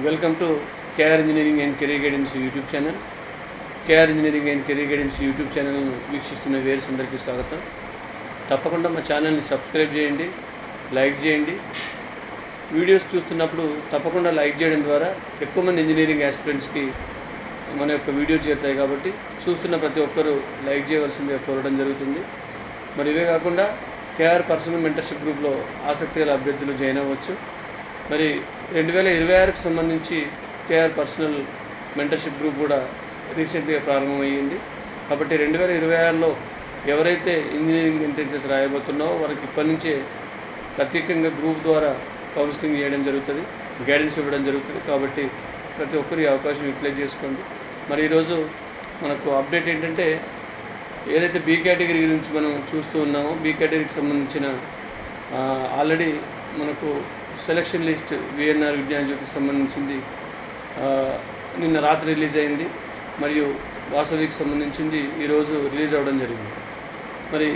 Welcome to KR engineering and career guidance YouTube channel KR engineering and career guidance YouTube ఛానల్ను వీక్షిస్తున్న wears అందరికీ స్వాగతం. తప్పకుండా మా ఛానల్ని సబ్స్క్రైబ్ చేయండి లైక్ చేయండి. వీడియోస్ చూస్తున్నప్పుడు తప్పకుండా లైక్ చేయడం ద్వారా ఎక్కువ మంది ఇంజనీరింగ్ యాస్పిరెంట్స్కి మన యొక్క వీడియో చేరుతాయి కాబట్టి చూస్తున్న ప్రతి ఒక్కరూ లైక్ చేయవలసిందిగా కోరడం జరుగుతుంది. మరి ఇవే కాకుండా కేఆర్ పర్సనల్ మెంటర్షిప్ గ్రూప్లో ఆసక్తి గల అభ్యర్థులు జాయిన్ అవ్వచ్చు. మరి రెండు వేల ఇరవై ఆరుకు సంబంధించి కేఆర్ పర్సనల్ మెంటర్షిప్ గ్రూప్ కూడా రీసెంట్గా ప్రారంభమయ్యింది. కాబట్టి రెండు వేల ఇరవై ఆరులో ఎవరైతే ఇంజనీరింగ్ ఎంట్రెన్సెస్ రాయబోతున్నారో వారికి ఇప్పటి నుంచే ప్రత్యేకంగా గ్రూప్ ద్వారా కౌన్సిలింగ్ చేయడం జరుగుతుంది గైడెన్స్ ఇవ్వడం జరుగుతుంది. కాబట్టి ప్రతి ఒక్కరు ఈ అవకాశం యూటిలైజ్ చేసుకోండి. మరి ఈరోజు మనకు అప్డేట్ ఏంటంటే ఏదైతే బీ కేటగిరీ గురించి మనం చూస్తూ ఉన్నామో బీ కేటగిరీకి సంబంధించిన ఆల్రెడీ మనకు సెలక్షన్ లిస్ట్ విఎన్ఆర్ విజ్ఞాన జ్యోతికి సంబంధించింది. నిన్న రాత్రి రిలీజ్ అయింది. మరియు వాసవికి సంబంధించింది ఈరోజు రిలీజ్ అవ్వడం జరిగింది. మరి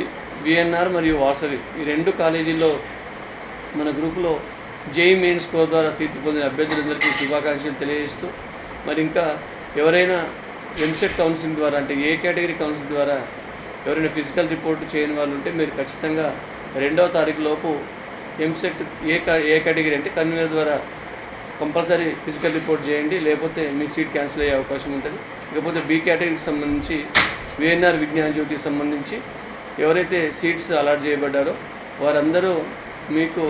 విఎన్ఆర్ మరియు వాసవి ఈ రెండు కాలేజీల్లో మన గ్రూపులో జేఈ మెయిన్ స్కోర్ ద్వారా సీట్లు పొందిన అభ్యర్థులందరికీ శుభాకాంక్షలు తెలియజేస్తూ మరి ఇంకా ఎవరైనా ఎంసెట్ కౌన్సిలింగ్ ద్వారా అంటే ఏ కేటగిరీ కౌన్సిలింగ్ ద్వారా ఎవరైనా ఫిజికల్ రిపోర్ట్ చేయని వాళ్ళు ఉంటే మీరు ఖచ్చితంగా రెండవ తారీఖు లోపు ఎంసెట్ ఏ ఏ కేటగిరీ అంటే కన్వీనర్ ద్వారా కంపల్సరీ ఫిజికల్ రిపోర్ట్ చేయండి లేకపోతే మీ సీట్ క్యాన్సిల్ అయ్యే అవకాశం ఉంటుంది. ఇకపోతే బీ కేటగిరీకి సంబంధించి విఎన్ఆర్ విజ్ఞాన జ్యోతికి సంబంధించి ఎవరైతే సీట్స్ అలాట్ చేయబడ్డారో వారందరూ మీకు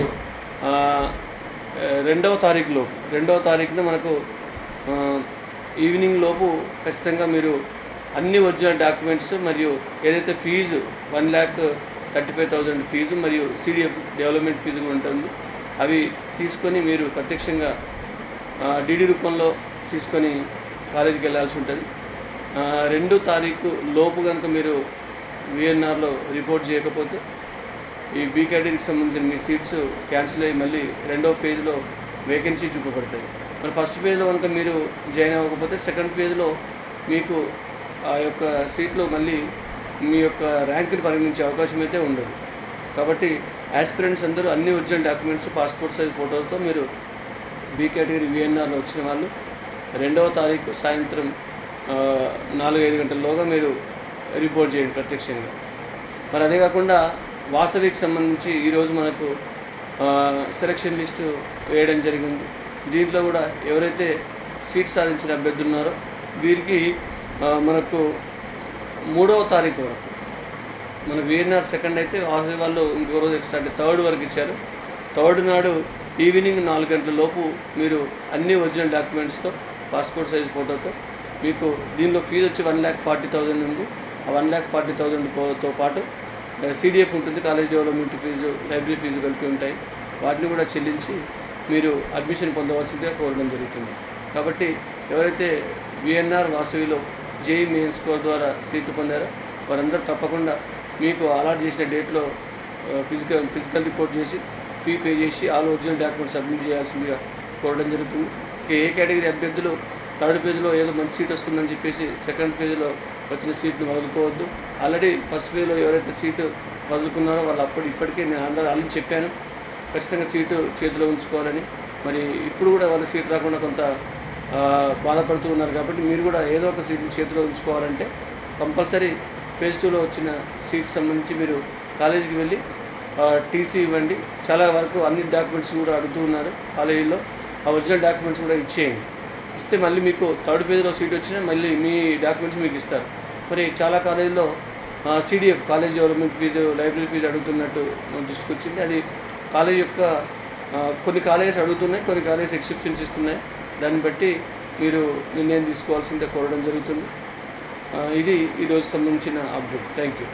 రెండవ తారీఖులోపు రెండవ తారీఖున మనకు ఈవినింగ్ లోపు ఖచ్చితంగా మీరు అన్ని ఒరిజినల్ డాక్యుమెంట్స్ మరియు ఏదైతే fee one lakh thirty five thousand fee మరియు సిడిఎఫ్ డెవలప్మెంట్ ఫీజు ఉంటుంది. అవి తీసుకొని మీరు ప్రత్యక్షంగా డీడీ రూపంలో తీసుకొని కాలేజీకి వెళ్ళాల్సి ఉంటుంది. రెండో తారీఖు లోపు కనుక మీరు విఎన్ఆర్లో రిపోర్ట్ చేయకపోతే ఈ బీ కేటగిరీకి సంబంధించిన మీ సీట్స్ క్యాన్సిల్ అయ్యి మళ్ళీ రెండో ఫేజ్లో వేకెన్సీ చూపబడతాయి. మరి ఫస్ట్ ఫేజ్లో కనుక మీరు జాయిన్ అవ్వకపోతే సెకండ్ ఫేజ్లో మీకు ఆ యొక్క సీట్లో మళ్ళీ మీ యొక్క ర్యాంకుని పరిగణించే అవకాశం అయితే ఉండదు. కాబట్టి యాస్పిరెంట్స్ అందరూ అన్ని ఒరిజినల్ డాక్యుమెంట్స్ పాస్పోర్ట్ సైజ్ ఫోటోలతో మీరు బీ కేటగిరీ విఎన్ఆర్లో వచ్చిన వాళ్ళు. రెండవ తారీఖు సాయంత్రం నాలుగు నాలుగైదు గంటల్లోగా మీరు రిపోర్ట్ చేయండి ప్రత్యక్షంగా. మరి అదే కాకుండా వాసవికి సంబంధించి ఈరోజు మనకు సెలక్షన్ లిస్టు వేయడం జరిగింది. దీంట్లో కూడా ఎవరైతే సీట్ సాధించిన అభ్యర్థులు ఉన్నారో వీరికి మనకు మూడవ తారీఖు వరకు. మన విఎన్ఆర్ సెకండ్ అయితే ఆఫీస్ వాళ్ళు ఇంకో రోజు ఎక్స్ట్రా అంటే థర్డ్ వరకు ఇచ్చారు. థర్డ్ నాడు ఈవినింగ్ నాలుగు గంటల లోపు మీరు అన్ని ఒరిజినల్ డాక్యుమెంట్స్తో పాస్పోర్ట్ సైజ్ ఫోటోతో మీకు దీనిలో ఫీజు వచ్చి వన్ ల్యాక్ ఫార్టీ థౌజండ్ ఉంది. ఆ వన్ ల్యాక్ ఫార్టీ థౌజండ్తో పాటు సిడిఎఫ్ ఉంటుంది college development fee library fee కలిపి ఉంటాయి. వాటిని కూడా చెల్లించి మీరు అడ్మిషన్ పొందవలసిందిగా కోరడం జరుగుతుంది. కాబట్టి ఎవరైతే విఎన్ఆర్ వాసవిలో జేఈ మెయిన్ స్కోర్ ద్వారా సీట్లు పొందారో. వారందరూ తప్పకుండా మీకు అలాట్ చేసిన డేట్లో ఫిజికల్ ఫిజికల్ రిపోర్ట్ చేసి ఫీ పే చేసి ఆల్ ఒరిజినల్ డాక్యుమెంట్స్ సబ్మిట్ చేయాల్సిందిగా కోరడం జరుగుతుంది. ఇక ఏ కేటగిరీ అభ్యర్థులు థర్డ్ ఫేజ్లో ఏదో మంచి సీట్ వస్తుందని చెప్పేసి సెకండ్ ఫేజ్లో వచ్చిన సీట్ని వదులుకోవద్దు. ఆల్రెడీ ఫస్ట్ ఫేజ్లో ఎవరైతే సీటు వదులుకున్నారో వాళ్ళు అప్పుడు ఇప్పటికే నేను అందరూ ఆల్రెడీ చెప్పాను ఖచ్చితంగా సీటు చేతిలో ఉంచుకోవాలని. మరి ఇప్పుడు కూడా వాళ్ళ సీట్ రాకుండా కొంత బాధపడుతూ ఉన్నారు కాబట్టి మీరు కూడా ఏదో ఒక సీట్ని చేతిలో ఉంచుకోవాలంటే కంపల్సరీ ఫేజ్ టూలో వచ్చిన సీట్ సంబంధించి మీరు కాలేజీకి వెళ్ళి టీసీ ఇవ్వండి. చాలా వరకు అన్ని డాక్యుమెంట్స్ కూడా అడుగుతూ ఉన్నారు కాలేజీలో ఆ ఒరిజినల్ డాక్యుమెంట్స్ కూడా ఇచ్చేయండి. ఇస్తే మళ్ళీ మీకు థర్డ్ ఫేజ్లో సీట్ వచ్చినా మళ్ళీ మీ డాక్యుమెంట్స్ మీకు ఇస్తారు. మరి చాలా కాలేజీలో CDF college development fee library fee అడుగుతున్నట్టు దృష్టికి వచ్చింది. అది కాలేజ్ యొక్క కొన్ని కాలేజెస్ అడుగుతున్నాయి కొన్ని కాలేజెస్ ఎక్సెప్షన్స్ ఇస్తున్నాయి. దాన్ని బట్టి మీరు నిర్ణయం తీసుకోవాల్సిందే కోరడం జరుగుతుంది. ఇది ఈరోజు సంబంధించిన అప్డేట్. Thank you